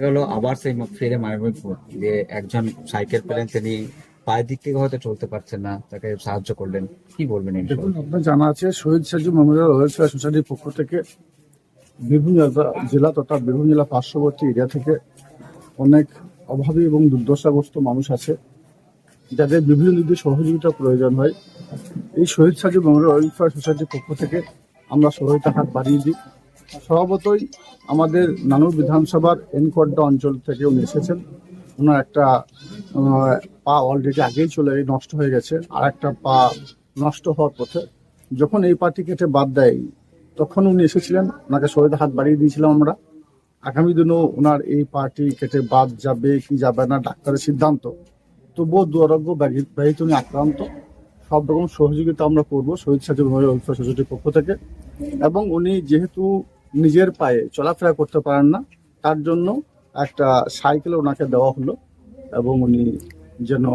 গেল আবার সেই ফিরে মায়াবীপুর যে একজন সাইকেল পেলেন তিনি পায়ের দিক থেকে হয়তো চলতে পারছেন না তাকে সাহায্য করলেন। কি বলবেন দেখুন আপনার জানা আছে শহীদ সাজু মেমোরিয়াল ওয়েলফেয়ার সোসাইটির পক্ষ থেকে। বিভিন্ন জেলা- জেলা তথা বিভিন্ন জেলা পার্শ্ববর্তী এরিয়া থেকে অনেক অভাবী এবং দুর্দশাগ্রস্ত মানুষ আছে যাদের বিভিন্ন দিক দিয়ে সহযোগিতা প্রয়োজন হয়। এই শহীদ সাজু মেমোরিয়াল ওয়েলফেয়ার সোসাইটির পক্ষ থেকে। আমরা সহায়তা হাত বাড়িয়ে দিই। স্বভাবতই আমাদের নানুর বিধানসভার এনকোয়াড্ডা অঞ্চল থেকে উনি এসেছেন। ওনার একটা পা অলরেডি আগেই চলে নষ্ট হয়ে গেছে। আর একটা পা নষ্ট হওয়ার পথে যখন এই পাটি কেটে বাদ দেয়, তখন উনি এসেছিলেন। ওনাকে সহায়তা হাত বাড়িয়ে দিয়েছিলাম আমরা। আগামী দিনেও ওনার এই পার্টি কেটে বাদ যাবে কি যাবে না, ডাক্তারের সিদ্ধান্ত। তবুও দুরারোগ্য ব্যাধিতে উনি আক্রান্ত। সব রকম সহযোগিতা আমরা করব, শহীদ সাজু সোসাইটির পক্ষ থেকে। এবং উনি যেহেতু নিজের পায়ে চলাফেরা করতে পারেন না। তার জন্য একটা সাইকেল ওনাকে দেওয়া হলো এবং উনি যেন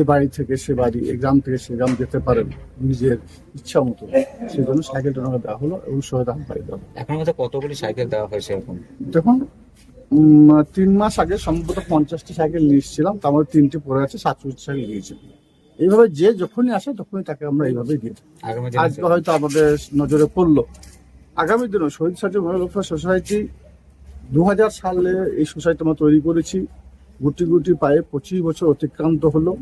এ বাড়ি থেকে সে বাড়ি এ গ্রাম থেকে সে গ্রাম যেতে পারেন নিজের ইচ্ছা মতো। সেই জন্য সাইকেলটা ওনাকে দেওয়া হলো এবং সহায়তা দাম পাই দেওয়া এখন মধ্যে কতগুলি সাইকেল দেওয়া হয়েছে এখন? দেখুন তিন মাস আগে সম্ভবত পঞ্চাশটি সাইকেল নিয়েছিলাম তার মধ্যে তিনটি পড়ে আছে সাতচল্লিশ সাইকেল দিয়েছি। এইভাবে যে যখনই আসে তখনই তাকে আমরা এইভাবেই দিয়ে থাকি। আজকে হয়তো আমাদের নজরে পড়ল আগামী দিনে শহীদ সাজু ওয়েলফেয়ার সোসাইটি দু হাজার সালে এই সোসাইটি আমরা তৈরি করেছি। গুটি গুটি পায়ে পঁচিশ বছর অতিক্রান্ত হলো।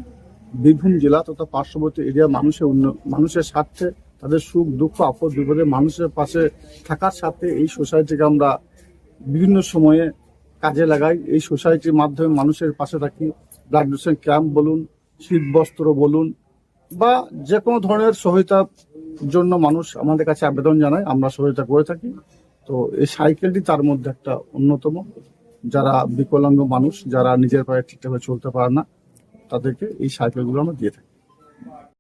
বীরভূম জেলা তথা পার্শ্ববর্তী এরিয়া মানুষের মানুষের স্বার্থে, তাদের সুখ, দুঃখ, আপদ, বিপদে মানুষের পাশে থাকার সাথে এই সোসাইটিকে আমরা বিভিন্ন সময়ে কাজে লাগাই। এই সোসাইটির মাধ্যমে মানুষের পাশে থাকি। ব্লাড ডোনেশন ক্যাম্প বলুন শীত বস্ত্র বলুন বা যে কোনো ধরনের সহায়তার জন্য মানুষ আমাদের কাছে আবেদন জানায়, আমরা সহযোগিতা করে থাকি। তো এই সাইকেলটি তার মধ্যে একটা অন্যতম। যারা বিকলাঙ্গ মানুষ, যারা নিজের পায়ে ঠিকঠাকভাবে চলতে পারে না, তাদেরকে এই সাইকেলগুলো আমরা দিয়ে থাকি।